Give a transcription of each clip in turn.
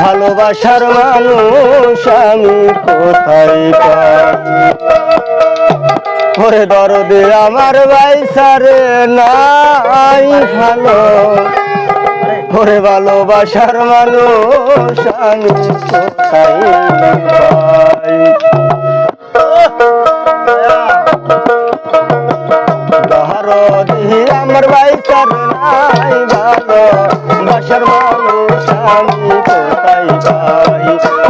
ভালোবাসার মানুষ আমি কোথায় ওরে দরদে আমার বাইসারে নাই ভালো। ওরে ভালোবাসার মানুষ আমি কোথায় পাই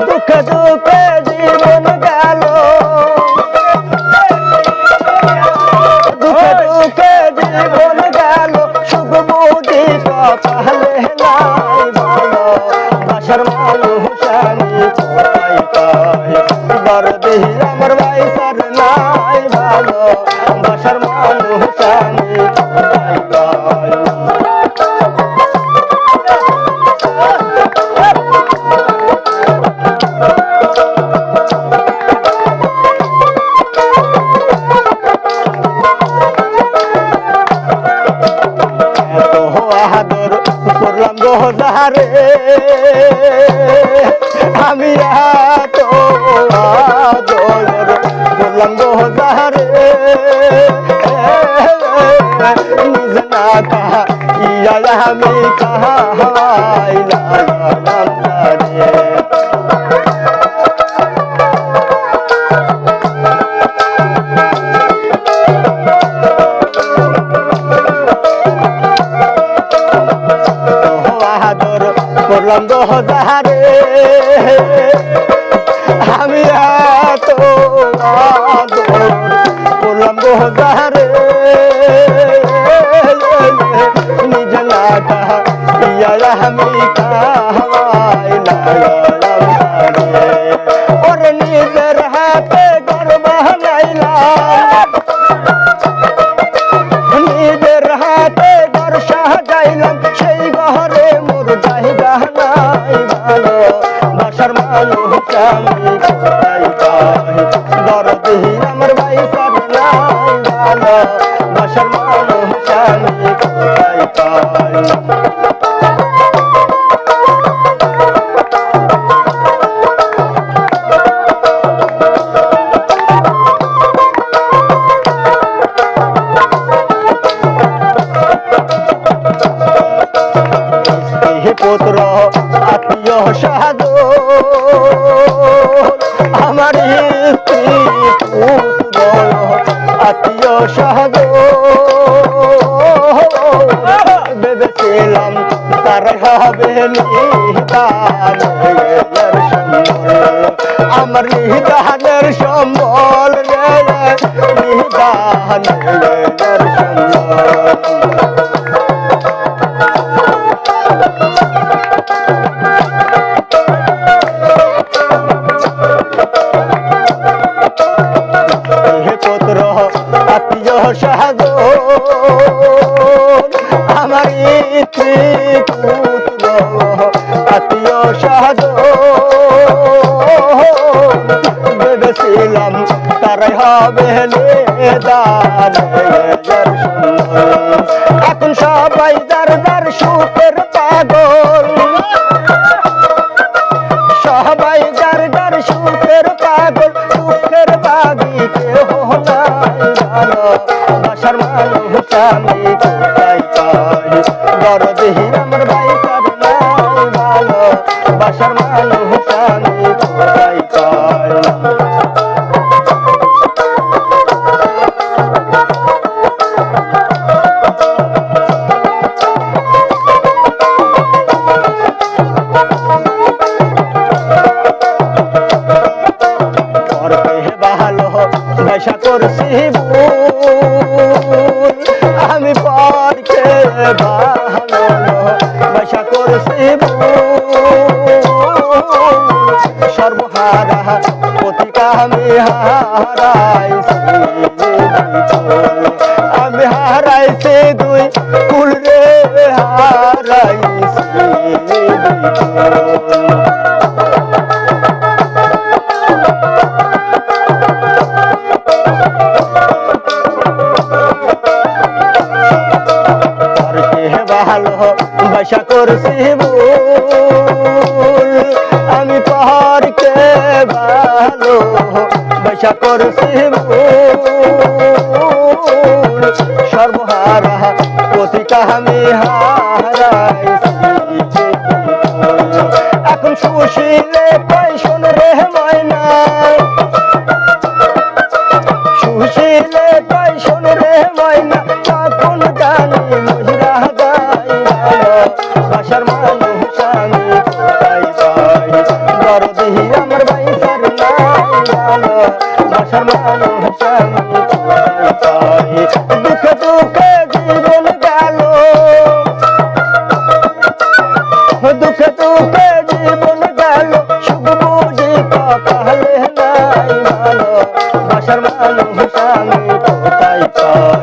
দুঃখে দুঃখে জীবন গেল। দুঃখে দুঃখে জীবন গেল সুখ বুঝি কপালে নাই ভালো। বাসার মানুষ গোদারে আমি এত আদর করলাম গোদারে নিজ না কাহা ইয়া আমি কাহাইলাম করলাম দোহারে আমি এত করলাম দোহারে বাসার মানুষ আমি কোথায় পাই দরদি আমার ভাই সব নাই ভালো বাসার মানুষ আমি কোথায় পাই স্ত্রী পুত্র আত্মীয় আমার নিদানের সম্বল রে নিদানের সম্বল। আমার পুত্র আত্মীয় তারাই হবে এখন সবাই যার যার সুখের পাগল। সবাই যার যার সুখের পাগল সুখের বাগি কেহ বাসার মানুষ আমি কোথায় নেশা করছি আমি পরকে ভালো নেশা করছি। সর্বহারা প্রতিকা আমি হারাইছি। আমি হারাইছি দুই ফুল রে, হারাইছি। করছি ভুল আমি পাহাড়কে ভালো বৈশা করছি ভুল সর্বহারা পথিকা আমি হারাইছি। এখন সুশীলে পয়সা Oh.